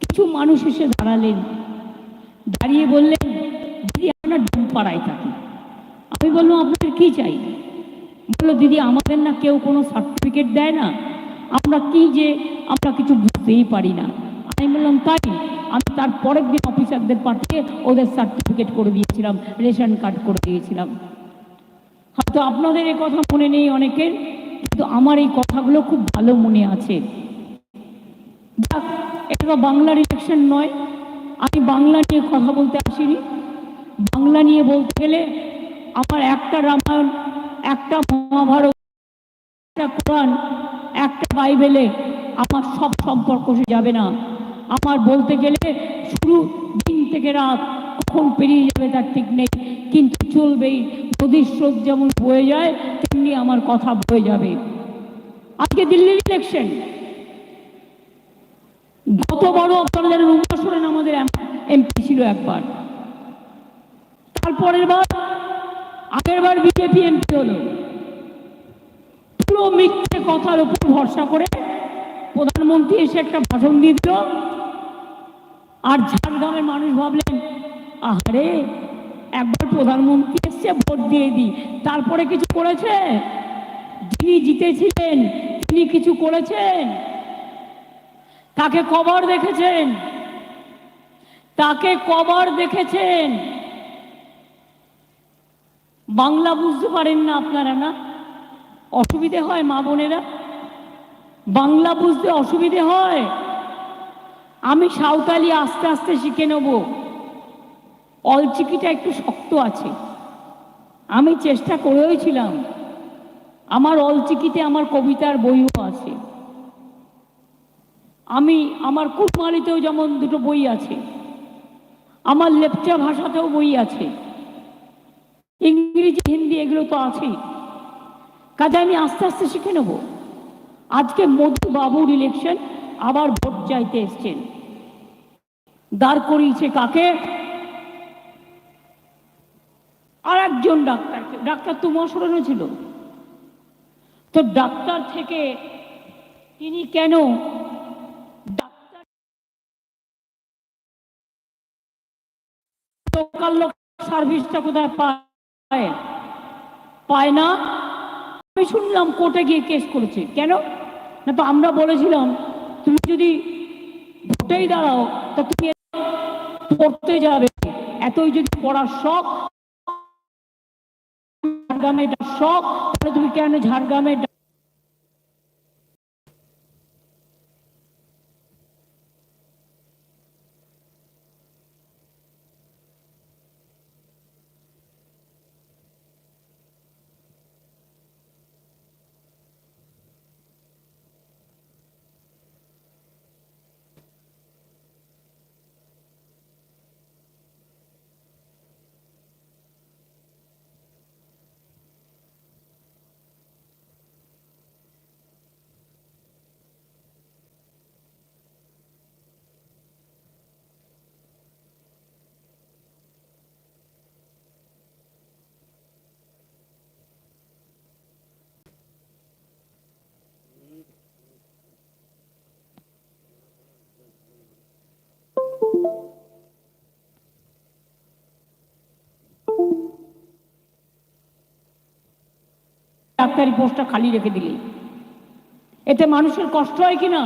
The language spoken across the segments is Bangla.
কিছু মানুষ এসে দাঁড়ালেন। দাঁড়িয়ে বললেন দিদি আমরা ডুমপাড়ায় থাকি। আমি বললাম আপনাদের কি চাই? বলল দিদি আমাদের না কেউ কোনো সার্টিফিকেট দেয় না। আমরা কি যে আমরা কিছু বুঝতেই পারি না। আমি বললাম তাই? আমি তার পরের দিন অফিসারদের পাঠিয়ে ওদের সার্টিফিকেট করে দিয়েছিলাম রেশন কার্ড করে দিয়েছিলাম। হয়তো আপনাদের এই কথা মনে নেই অনেকের কিন্তু আমার এই কথাগুলো খুব ভালো মনে আছে। যাক, এটা বাংলার ইলেকশন নয়। আমি বাংলা নিয়ে কথা বলতে আসিনি। বাংলা নিয়ে বলতে গেলে আমার একটা রামায়ণ, একটা মহাভারত, একটা কোরআন, একটা বাইবেলে আমার সব সম্পর্ক সে যাবে না। আমার বলতে গেলে শুরু দিন থেকে রাত, কখন পেরিয়ে যাবে তার ঠিক নেই। কিন্তু চলবেই, নদীর স্রোত যেমন বয়ে যায়, তেমনি আমার কথা বয়ে যাবে। আজকে দিল্লির ইলেকশন গত বড় আপনাদের সোরেন আমাদের এমপি ছিল একবার। তারপরের বার, আগের বার বিজেপি এমপি হলো। পুরো মিথ্যে কথার উপর ভরসা করে প্রধানমন্ত্রী এসে একটা ভাষণ দিয়ে দিল। আর ঝাড়গ্রামের মানুষ ভাবলেন, আহারে, একবার প্রধানমন্ত্রী এসছে ভোট দিয়ে দিই। তারপরে কিছু করেছে? যিনি জিতেছিলেন, তিনি কিছু করেছেন? তাকে কবর দেখেছেন। তাকে কবর দেখেছেন। বাংলা বুঝতে পারেন না আপনারা না? অসুবিধে হয় মা বোনেরা? বাংলা বুঝতে অসুবিধে হয়? আমি সাঁওতালি আস্তে আস্তে শিখে নেব। অলচিকিটা একটু শক্ত আছে। আমি চেষ্টা করেওছিলাম আমার অলচিকিতে আমার কবিতার বইও আছে। আমি আমার কুটমালিতেও যেমন দুটো বই আছে, আমার লেপচা ভাষাতেও বই আছে, ইংরেজি, হিন্দি এগুলো তো আছেই। কাজে আমি আস্তে আস্তে শিখে নেব। আজকে মধু বাবুর ইলেকশন আবার ভোট চাইতে এসছেন। দাঁড় করিয়েছে কাকে? আর একজন ডাক্তারকে, ডাক্তার তোমার স্মরণে ছিল। তো ডাক্তার থেকে তিনি কেন লোকাল লোক সার্ভিসটা কোথায় পায়? পায় না? আমি শুনলাম কোর্টে গিয়ে কেস করেছে। কেন? না তো আমরা বলেছিলাম, তুমি যদি ভোটেই দাঁড়াও, তা তুমি পড়তে যাবে। এতই যদি পড়ার শখ, ঝাড়গ্রামে এটা শখ, তাহলে তুমি কেন ঝাড়গ্রামে ডাক্তারি পোস্টটা খালি রেখে দিলে। এতে মানুষের কষ্ট হয় কি না?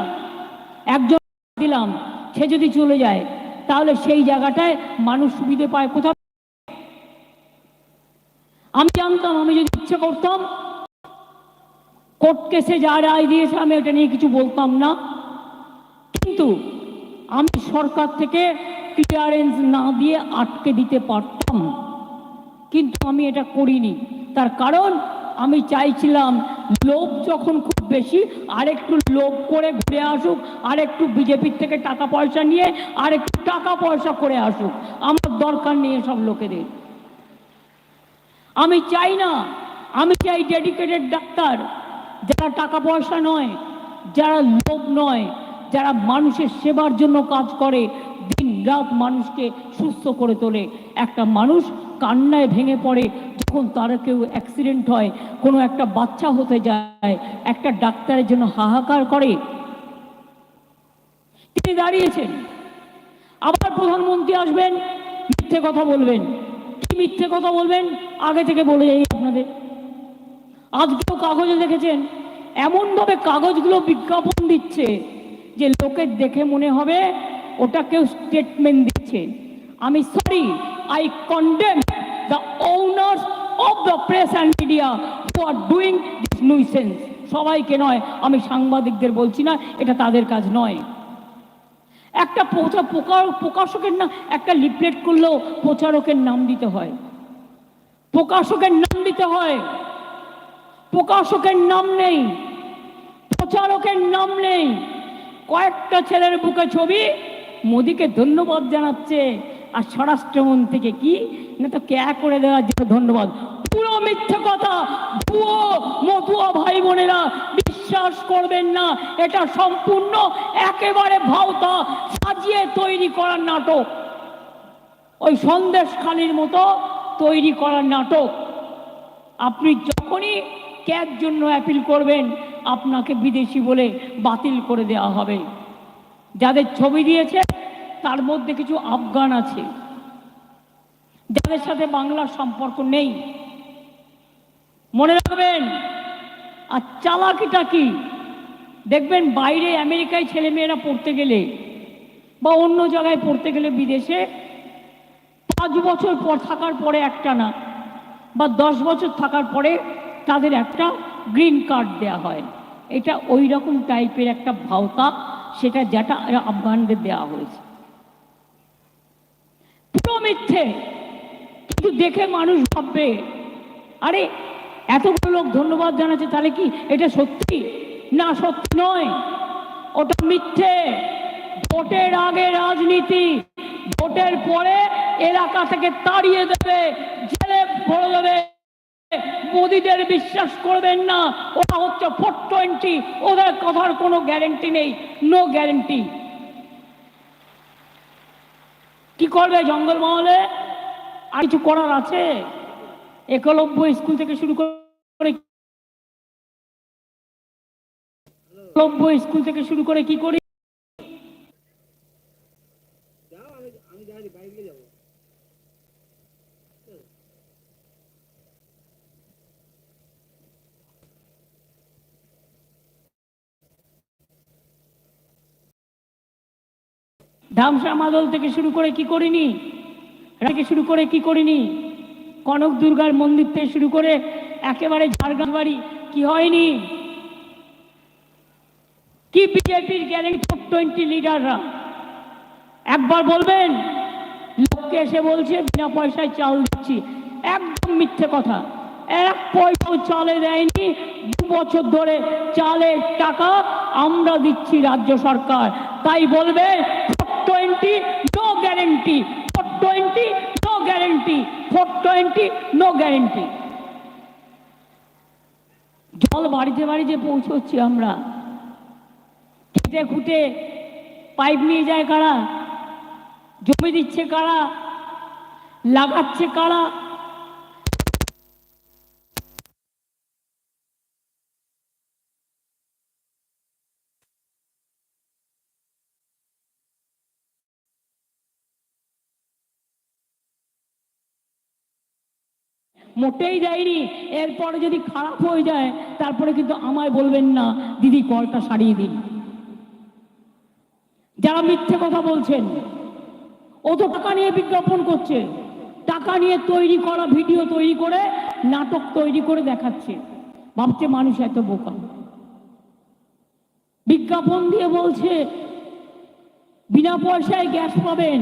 একজন দিলাম, সে যদি চলে যায়, তাহলে সেই জায়গাটায় মানুষ সুবিধে পায় কোথাও? আমি জানতাম, আমি যদি ইচ্ছে করতাম, কোর্ট কেসে যা রায় দিয়েছে, আমি এটা নিয়ে কিছু বলতাম না। কিন্তু আমি সরকার থেকে ক্লিয়ারেন্স না দিয়ে আটকে দিতে পারতাম। কিন্তু আমি এটা করিনি। তার কারণ আমি চাইছিলাম লোভ যখন খুব বেশি, আরেকটু লোভ করে ঘুরে আসুক, আরেকটু বিজেপির থেকে টাকা পয়সা নিয়ে, আরেকটু টাকা পয়সা করে আসুক। আমার দরকার নেই সব লোকেদের। আমি চাই না, আমি চাই ডেডিকেটেড ডাক্তার, যারা টাকা পয়সা নয়, যারা লোভ নয়, যারা মানুষের সেবার জন্য কাজ করে দিন মানুষকে সুস্থ করে তোলে। একটা মানুষ কান্নায় ভেঙে পড়ে, যখন তার কেউ অ্যাক্সিডেন্ট হয়, কোনো একটা বাচ্চা হতে যায়, একটা ডাক্তারের জন্য হাহাকার করে। তিনি দাঁড়িয়েছেন। আবার প্রধানমন্ত্রী আসবেন, মিথ্যে কথা বলবেন। কি মিথ্যে কথা বলবেন? আগে থেকে বলে যাই আপনাদের। আজকেও কাগজে দেখেছেন, এমনভাবে কাগজগুলো বিজ্ঞাপন দিচ্ছে যে লোকের দেখে মনে হবে ওটা কেউ স্টেটমেন্ট দিচ্ছে। আমি sorry I condemn the owners of the press and media who are doing this nuisance সবাইকে নয়, আমি সাংবাদিকদের বলছি না, এটা তাদের কাজ নয়। একটা প্রচার প্রকা- প্রকাশকের না, একটা লিফলেট করলেও প্রচারকের নাম দিতে হয়। প্রকাশকের নাম দিতে হয়। প্রকাশকের নাম নেই। প্রচারকের নাম নেই। কয়েকটা ছেলের বুকে ছবি মোদিকে ধন্যবাদ জানাচ্ছে, আর স্বরাষ্ট্রমন্ত্রীকে কি? না তো ক্যা করে দেওয়ার জন্য ধন্যবাদ। পুরো মিথ্যে কথা ভুয়ো মতুয়া ভাই বোনেরা বিশ্বাস করবেন না, এটা সম্পূর্ণ একেবারে ভাওতা সাজিয়ে তৈরি করার নাটক। ওই সন্দেশ খালির মতো তৈরি করার নাটক। আপনি যখনই ক্যার জন্য অ্যাপিল করবেন, আপনাকে বিদেশি বলে বাতিল করে দেওয়া হবে। যাদের ছবি দিয়েছে, তার মধ্যে কিছু আফগান আছে। যাদের সাথে বাংলার সম্পর্ক নেই। মনে রাখবেন, আর চালাকিটা কি? দেখবেন বাইরে আমেরিকায় ছেলেমেয়েরা পড়তে গেলে বা অন্য জায়গায় পড়তে গেলে বিদেশে পাঁচ বছর পর থাকার পরে একটা না, বা দশ বছর থাকার পরে তাদের একটা গ্রিন কার্ড দেয়া হয়। এটা ওই রকম টাইপের একটা ভাওতা সেটা যেটা আফগানদের দেওয়া হয়েছে। পুরো মিথ্যে। কিন্তু দেখে মানুষ ভাববে, আরে এতগুলো লোক ধন্যবাদ জানাচ্ছে, তাহলে কি এটা সত্যি? না, সত্যি নয়। ওটা মিথ্যে। ভোটের আগে রাজনীতি, ভোটের পরে এলাকা থেকে তাড়িয়ে দেবে, জেলে ভরে দেবে। মোদীদের বিশ্বাস করবেন না। ওরা হচ্ছে ফোর টোয়েন্টি ওদের কথার কোনো গ্যারেন্টি নেই। No guarantee. কি করবে জঙ্গল জঙ্গলমহলে? আর কিছু করার আছে? একলব্য স্কুল থেকে শুরু করে? একলব্য স্কুল থেকে শুরু করে কি করি? ধামসা মাদল থেকে শুরু করে কি করিনি? থেকে শুরু করে কি করিনি? কনক দুর্গার মন্দির থেকে শুরু করে একেবারে ঝাড়গ্রাম বাড়ি কি হয়নি? কি বিজেপির গ্যারেন্টি টপ টোয়েন্টি লিডাররা একবার বলবেন? লোককে এসে বলছে, বিনা পয়সায় চাল দিচ্ছি। একদম মিথ্যে কথা। এক পয়সাও চালে দেয়নি। দু বছর ধরে চালের টাকা আমরা দিচ্ছি রাজ্য সরকার। তাই বলবে twenty no guarantee four twenty no guarantee four twenty no guarantee জল বাড়িতে বাড়িতে পৌঁছচ্ছি আমরা। খেটে খুঁটে পাইপ নিয়ে যায় কারা? জমি দিচ্ছে কারা? লাগাচ্ছে কারা? মোটেই দেয়নি এরপরে যদি খারাপ হয়ে যায়, তারপরে কিন্তু আমায় বলবেন না, দিদি, কলটা সারিয়ে দিন। যারা মিথ্যে কথা বলছেন, ও তো টাকা নিয়ে বিজ্ঞাপন করছে। টাকা নিয়ে তৈরি করা ভিডিও তৈরি করে, নাটক তৈরি করে দেখাচ্ছে। ভাবছে মানুষ এত বোকা। বিজ্ঞাপন দিয়ে বলছে, বিনা পয়সায় গ্যাস পাবেন।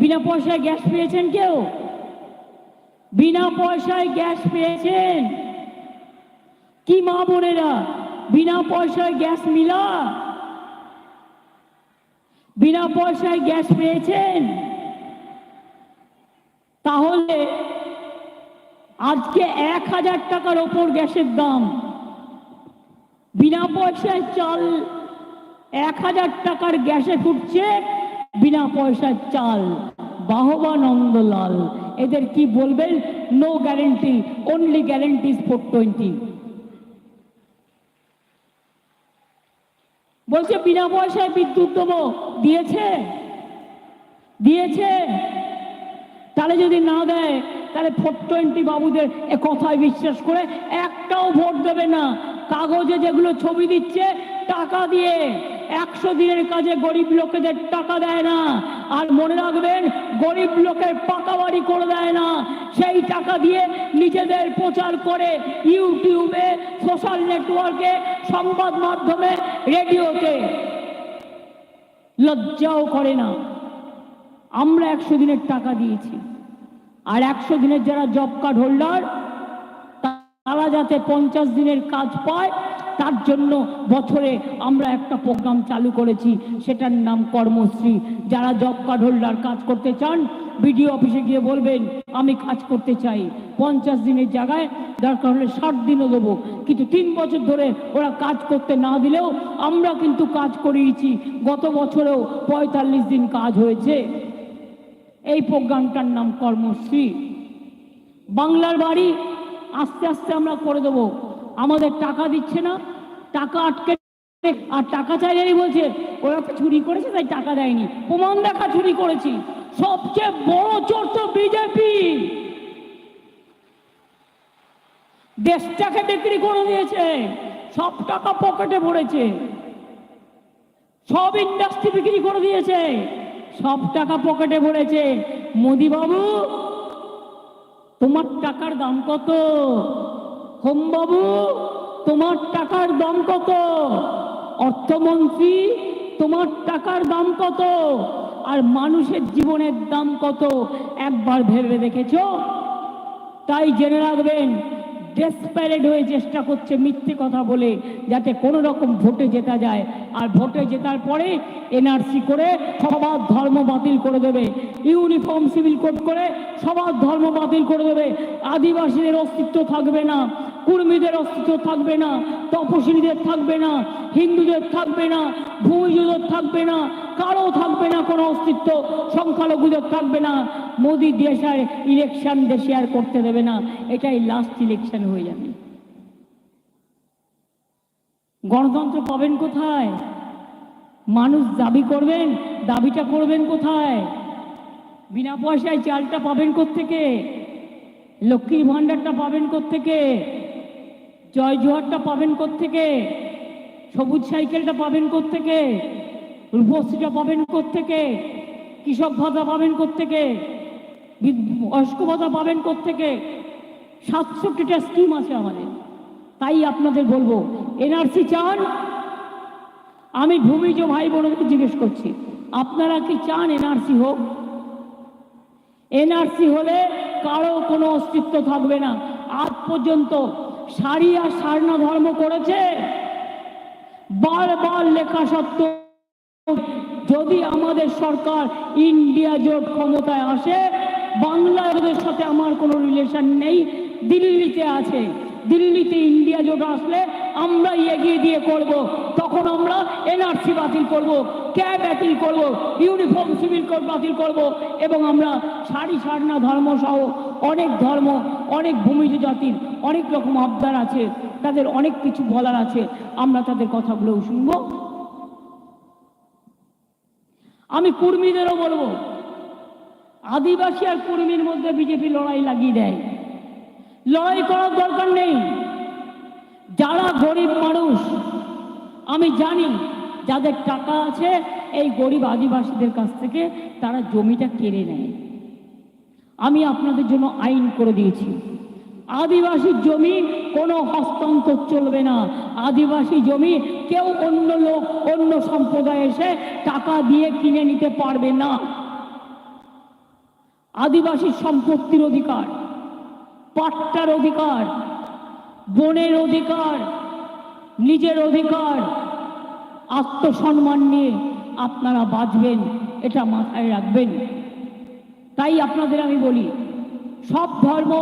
বিনা পয়সায় গ্যাস পেয়েছেন কেউ? বিনা পয়সায় গ্যাস পেয়েছেন? কি মা বোনেরা, বিনা পয়সায় গ্যাস মিলা? বিনা পয়সায় গ্যাস পেয়েছেন? তাহলে আজকে এক হাজার টাকার ওপর গ্যাসের দাম। বিনা পয়সায় চাল এক হাজার টাকার গ্যাসে ফুটছে, বিনা পয়সার চাল। বাহবা নন্দলাল। এদের কি বলবেন? No guarantee only guarantee four twenty বলছে, বিনা পয়সায় বিদ্যুৎ দেবো। দিয়েছে? দিয়েছে? তাহলে যদি না দেয়, তাহলে ফোর টোয়েন্টি বাবুদের কথায় বিশ্বাস করে একটাও ভোট দেবে না। কাগজে যেগুলো ছবি দিচ্ছে টাকা দিয়ে একশো দিনের কাজে গরিব লোকেদের টাকা দেয় না। আর মনে রাখবেন, গরিব লোকের পাকা বাড়ি করে দেয় না। সেই টাকা দিয়ে নিজেদের প্রচার করে ইউটিউবে, সোশ্যাল নেটওয়ার্কে, সংবাদ মাধ্যমে, রেডিওতে। লজ্জাও করে না। আমরা একশো দিনের টাকা দিয়েছি। আর একশো দিনের যারা জব কার্ড হোল্ডার, তারা যাতে পঞ্চাশ দিনের কাজ পায় তার জন্য বছরে আমরা একটা প্রোগ্রাম চালু করেছি, সেটার নাম কর্মশ্রী। যারা জব কার্ড হোল্ডার কাজ করতে চান বিডিও অফিসে গিয়ে বলবেন, আমি কাজ করতে চাই। পঞ্চাশ দিনের জায়গায়, দরকার হলে ষাট দিনও দেবো। কিন্তু তিন বছর ধরে ওরা কাজ করতে না দিলেও আমরা কিন্তু কাজ করিয়েছি। গত বছরেও পঁয়তাল্লিশ দিন কাজ হয়েছে। এই প্রোগ্রামটার নাম কর্মশ্রী। বাংলার বাড়ি আস্তে আস্তে আমরা করে দেবো। আমাদের টাকা দিচ্ছে না, টাকা আটকে আর টাকা চাইলেই বলছে, ওরা তো চুরি করেছে, তাই টাকা দেয়নি। প্রমাণ দেখা চুরি করেছি। সবচেয়ে বড় চোর তো বিজেপি দেশটাকে বিক্রি করে দিয়েছে, সব টাকা পকেটে ভরেছে। সব ইন্ডাস্ট্রি বিক্রি করে দিয়েছে, সব টাকা পকেটে ভরেছে। মোদি বাবু তোমার টাকার দাম কত? হোম বাবু, তোমার টাকার দাম কত? অর্থমন্ত্রী, তোমার টাকার দাম কত? আর মানুষের জীবনের দাম কত? একবার ভেবে দেখেছ? তাই জেনে রাখবেন ডেসপারেট হয়ে চেষ্টা করছে মিথ্যে কথা বলে, যাতে কোনো রকম ভোটে জেতা যায়। আর ভোটে জেতার পরে এনআরসি করে সবার ধর্ম বাতিল করে দেবে। ইউনিফর্ম সিভিল কোড করে সবার ধর্ম বাতিল করে দেবে। আদিবাসীদের অস্তিত্ব থাকবে না। কুর্মীদের অস্তিত্ব থাকবে না তপশিলীদের থাকবে না, হিন্দুদের থাকবে না, ভূমিজুদের থাকবে না, কারও থাকবে না কোনো অস্তিত্ব, সংখ্যালঘুদের থাকবে না। মোদি দেশার ইলেকশন দেশে আর করতে দেবে না, এটাই লাস্ট ইলেকশন হয়ে যাবে। গণতন্ত্র পাবেন কোথায়? মানুষ দাবি করবেন, দাবিটা করবেন কোথায়? বিনা পয়সায় চালটা পাবেন কোত্থেকে? লক্ষ্মীর ভাণ্ডারটা পাবেন কোত্থেকে? জয় জোহারটা পাবেন কোত্থেকে? সবুজ সাইকেলটা পাবেন কোত্থেকে? রূপশ্রীটা পাবেন কোত্থেকে? কৃষক ভাতা পাবেন বি- বয়স্ক ভাতা পাবেন কোত্থেকে? সাতষট্টিটা স্কিম আছে আমাদের। তাই আপনাদের বলব, এনআরসি চান? আমি ভূমিজ ভাই বোনদের জিজ্ঞেস করছি, আপনারা কি চান এনআরসি হোক? এনআরসি হলে কারও কোনো অস্তিত্ব থাকবে না। আজ পর্যন্ত সারি আর সারনা ধর্ম করেছে। বারবার লেখা সত্ত্বেও যদি আমাদের সরকার ইন্ডিয়া জোট ক্ষমতায় আসে, বাংলাদেশের সাথে আমার কোনো রিলেশন নেই, দিল্লিতে আছে। দিল্লিতে ইন্ডিয়া জোট আসলে আমরা এগিয়ে দিয়ে করব, তখন আমরা এনআরসি বাতিল করব, ক্যাব বাতিল করব, ইউনিফর্ম সিভিল কোড বাতিল করব, এবং আমরা সারি সারনা ধর্ম সহ অনেক ধর্ম, অনেক ভূমিজ জাতির অনেক রকম আবদার আছে, তাদের অনেক কিছু বলার আছে, আমরা তাদের কথাগুলোও শুনব। আমি কুর্মীদেরও বলব, আদিবাসী আর কুর্মীর মধ্যে বিজেপি লড়াই লাগিয়ে দেয়। লড়াই করার দরকার নেই। যারা গরিব মানুষ, আমি জানি যাদের টাকা আছে, এই গরিব আদিবাসীদের কাছ থেকে তারা জমিটা কেড়ে নেয়। আমি আপনাদের জন্য আইন করে দিয়েছি। আদিবাসী জমি কোনো হস্তান্তর চলবে না। আদিবাসী জমি কেউ অন্য লোক, অন্য সম্প্রদায় এসে টাকা দিয়ে কিনে নিতে পারবে না। আদিবাসী সম্পত্তির অধিকার, পাট্টার অধিকার, বনের অধিকার, নিজের অধিকার, আত্মসম্মান নিয়ে আপনারা বাঁচবেন, এটা মাথায় রাখবেন। তাই আপনাদের আমি বলি, সব ধর্ম,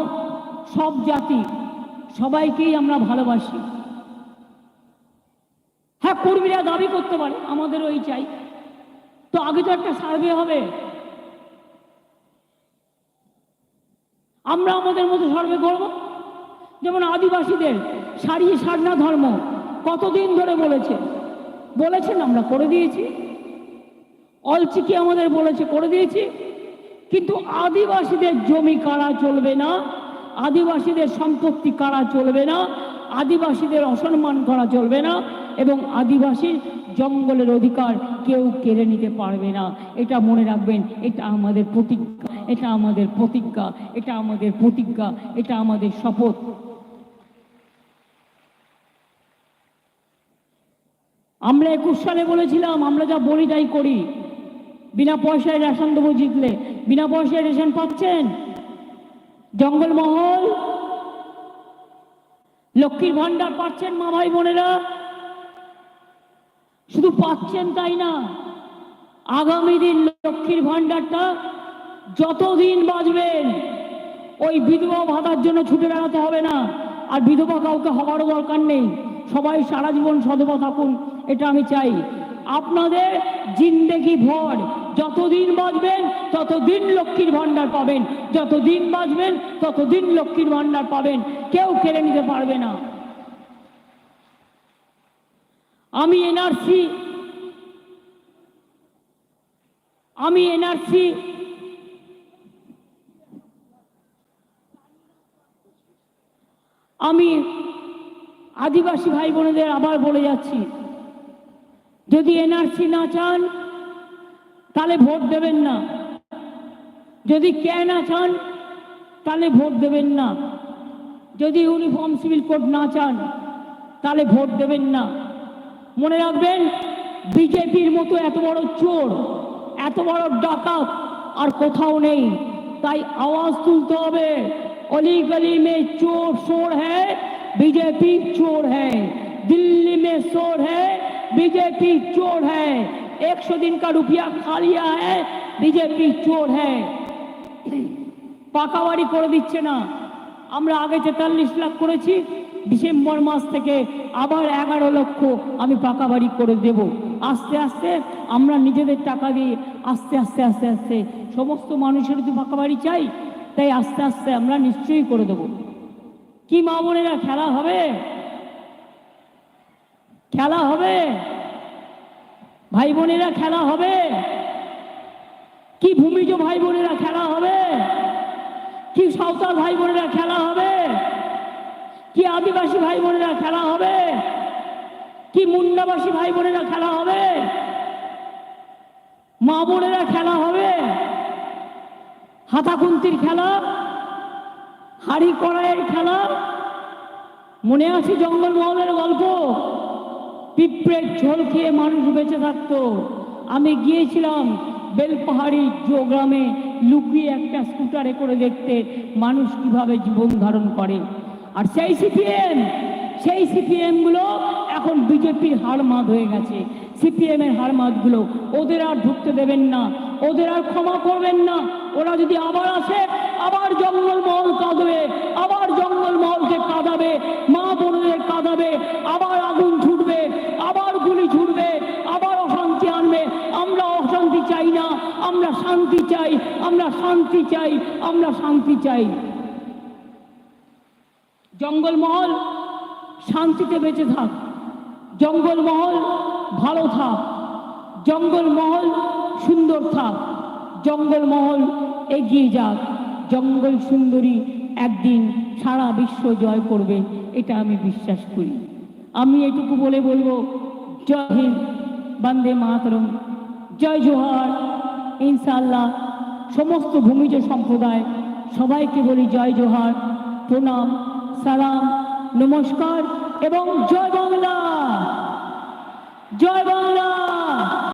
সব জাতি, সবাইকেই আমরা ভালোবাসি। হ্যাঁ কর্মীরা দাবি করতে পারে আমাদের ওই চাই। তো আগে তো একটা সার্ভে হবে। আমরা আমাদের মতো সার্ভে করব। যেমন আদিবাসীদের, সারিয়ে সারনা ধর্ম, কতদিন ধরে বলেছে। বলেছেন, আমরা করে দিয়েছি। অলচিকি আমাদের বলেছে, করে দিয়েছি। কিন্তু আদিবাসীদের জমি কারা চলবে না? আদিবাসীদের সম্পত্তি কারা চলবে না? আদিবাসীদের অসম্মান করা চলবে না? এবং আদিবাসীর জঙ্গলের অধিকার কেউ কেড়ে নিতে পারবে না। এটা মনে রাখবেন, এটা আমাদের প্রতিজ্ঞা, এটা আমাদের প্রতিজ্ঞা, এটা আমাদের প্রতিজ্ঞা, এটা আমাদের শপথ। আমরা একুশ সালে বলেছিলাম, আমরা যা বলি তাই করি। বিনা পয়সায় রেশন দেবো জিতলে। বিনা পয়সায় রেশন পাচ্ছেন? জঙ্গলমহল লক্ষ্মীর ভান্ডার পাচ্ছেন মা ভাই বোনেরা? শুধু পাচ্ছেন তাই না, আগামী দিন লক্ষ্মীর ভান্ডারটা যতদিন বাঁচবেন, ওই বিধবা ভাতার জন্য ছুটে বেড়াতে হবে না। আর বিধবা কাউকে হওয়ারও দরকার নেই। সবাই সারা জীবন সধবা থাকুন, এটা আমি চাই। আপনাদের জিন্দেগি ভর যতদিন বাঁচবেন, ততদিন লক্ষ্মীর ভান্ডার পাবেন। যতদিন বাঁচবেন, ততদিন লক্ষ্মীর ভান্ডার পাবেন। কেউ কেড়ে নিতে পারবে না। আমি এনআরসি আমি এনআরসি, আমি আদিবাসী ভাই বোনেদের আবার বলে যাচ্ছি, যদি এনআরসি না চান তাহলে ভোট দেবেন না। যদি কেন না চান, তাহলে ভোট দেবেন না। যদি ইউনিফর্ম সিভিল কোড না চান, তাহলে ভোট দেবেন না। মনে রাখবেন, বিজেপির মতো এত বড় চোর, এত বড় ডাকাত আর কোথাও নেই। তাই আওয়াজ তুলতে হবে অলি গলি মে চোর শোর হ্যাঁ বিজেপি চোর হ্যাঁ দিল্লি মে শোর হ্যাঁ বিজেপি চোর হ্যাঁ एक सौ दिन का रुपया खा लिया है बीजेपी चोर है পাকা বাড়ি করে দিচ্ছে না আমরা আগে তেতাল্লিশ লাখ করেছি ডিসেম্বর মাস থেকে আবার এগারো লক্ষ আমি পাকা বাড়ি করে দেব আস্তে আস্তে আমরা নিজেদের টাকা দিয়ে আস্তে আস্তে আস্তে আস্তে সমস্ত মানুষের তো পাকা বাড়ি চাই তাই আস্তে আস্তে আমরা নিশ্চয়ই করে দেব কি মা বোনেরা খেলা হবে খেলা হবে ভাই বোনেরা খেলা হবে? কি ভূমিজ ভাই বোনেরা খেলা হবে? কি সাঁওতাল ভাই বোনেরা খেলা হবে? কি আদিবাসী ভাই বোনেরা খেলা হবে? কি মুন্ডাবাসী ভাই বোনেরা খেলা হবে? মা বোনেরা খেলা হবে? হাতাকুন্তির খেলা? হাড়ি কড়াইয়ের খেলা? মনে আছে জঙ্গলমহলের গল্প? পিঁপড়ের ঝোল খেয়ে মানুষ বেঁচে থাকতো। আমি গিয়েছিলাম বেলপাহাড়ি গ্রামে লুকিয়ে একটা স্কুটারে করে দেখতে মানুষ কীভাবে জীবন ধারণ করে। আর সেই সিপিএম সেই সিপিএমগুলো এখন বিজেপির হাড়মাদ হয়ে গেছে। সিপিএম এর হাড়মাদগুলো ওদের আর ঢুকতে দেবেন না, ওদের আর ক্ষমা করবেন না। ওরা যদি আবার আসে, আবার জঙ্গলমহল কাঁদবে, আবার জঙ্গলমহলকে কাঁদাবে, মা বোনদের কাঁদাবে, আবার আগুন ছুটবে আবার গুলি ছুটবে আবার অশান্তি আনবে আমরা অশান্তি চাই না আমরা শান্তি চাই আমরা শান্তি চাই, আমরা শান্তি চাই। জঙ্গলমহল শান্তিতে বেঁচে থাক, জঙ্গলমহল ভালো থাক, জঙ্গলমহল সুন্দর থাক, জঙ্গলমহল এগিয়ে যাক, জঙ্গল সুন্দরী একদিন সারা বিশ্ব জয় করবে, এটা আমি বিশ্বাস করি। আমি এটুকু বলে বলব, জয় হিন্দ, বন্দে মাতরম, জয় জোহার ইনশাল্লাহ সমস্ত ভূমিজ সম্প্রদায় সবাইকে বলি জয় জোহার, প্রণাম, সালাম, নমস্কার এবং জয় বাংলা! জয় বাংলা!